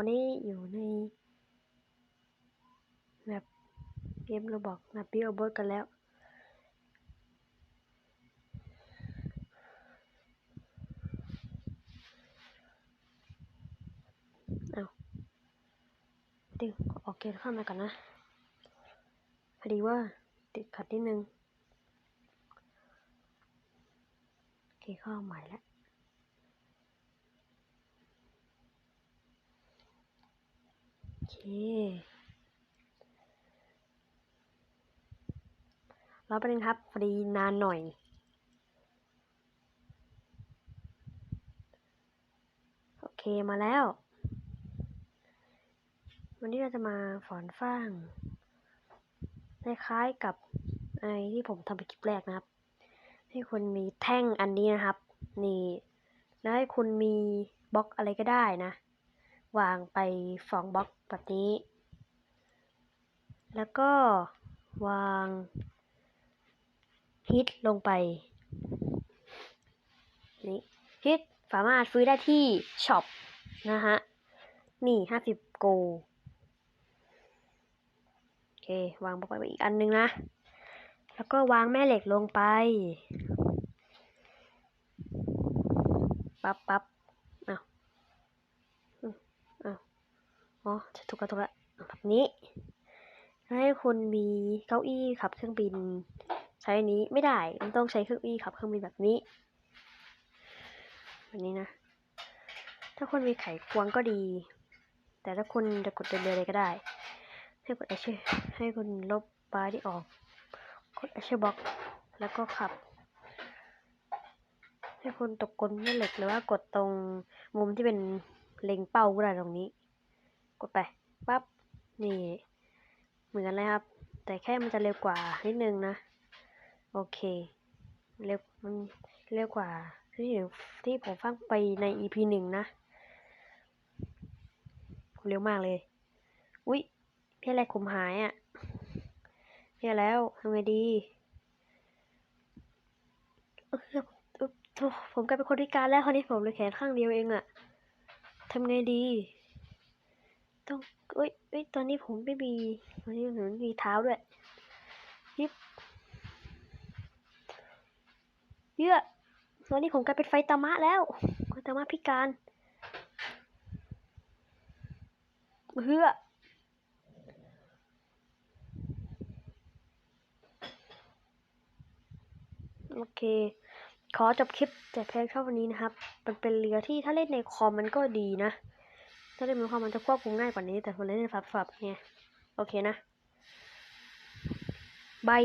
วันนี้อยู่ในแบบเกมเราบอกแบบพี่เอาเบิร์กันแล้ว เอาดึงออกเกมเข้ามาก่อนนะ พอดีว่าติดขัดนิดนึง โอเคเข้าใหม่แล้ว โอ เค รอแป๊บนึงครับพอดีนานหน่อย โอเคมาแล้ว วันนี้เราจะมาฝอนฟ้างคล้ายๆกับไอ้ที่ผมทำไปคลิปแรกนะครับ ให้คุณมีแท่งอันนี้นะครับ นี่ แล้วให้คุณมีบล็อกอะไรก็ได้นะ วางไปสองบล็อกแบบนี้ แล้วก็วางฮิตลงไป นี่ฮิตสามารถซื้อได้ที่ช็อปนะฮะ นี่ห้าสิบโกโอเค วางบล็อกไว้อีกอันนึงนะ แล้วก็วางแม่เหล็กลงไป ปั๊บปั๊บเอาอืมเอา อ๋อถูกแล้วถูกแล้วแบบนี้ ให้คุณมีเก้าอี้ขับเครื่องบิน ใช้อันนี้ไม่ได้มันต้องใช้เครื่องอี้ขับเครื่องบินแบบนี้แบบนี้นะ ถ้าคุณมีไขควงก็ดี แต่ถ้าคุณจะกดเดินเลยก็ได้ ให้กด H ให้คุณลบบาร์ที่ออก กด H box แล้วก็ขับให้คุณตกกลแม่เหล็กหรือว่ากดตรงมุมที่เป็นเล็งเป้าก็ได้ตรงนี้ กดไปปั๊บนี่ เหมือนกันเลยครับ แต่แค่มันจะเร็วกว่านิดนึงนะ โอเค เร็วมันเร็วกว่าที่ที่ผมฟังไปใน EP หนึ่งนะ เร็วมากเลย อุ๊ยพี่อะไรคุมหายอะ่ะแย่แล้วทำไงดีเออเออโถ่ผมกลายเป็นคนพิการแล้วคราวนี้ผมเลยแขนข้างเดียวเองอะทำไงดี ต้องเอ้ยเอ้ยตอนนี้ผมไม่มีตอนนี้ผมไม่มีเท้าด้วยยิบเยอะตอนนี้ผมกลายเป็นไฟตามะแล้วไฟตามะพิการเฮือโอเค ขอจบคลิปแต่เพียงเท่านี้นะครับ มันเป็นเรือที่ถ้าเล่นในคอมมันก็ดีนะ ถ้าเล่นในคอมมันจะควบคุมง่ายกว่านี้ แต่พอเล่นในฝับๆเนี่ยโอเคนะบาย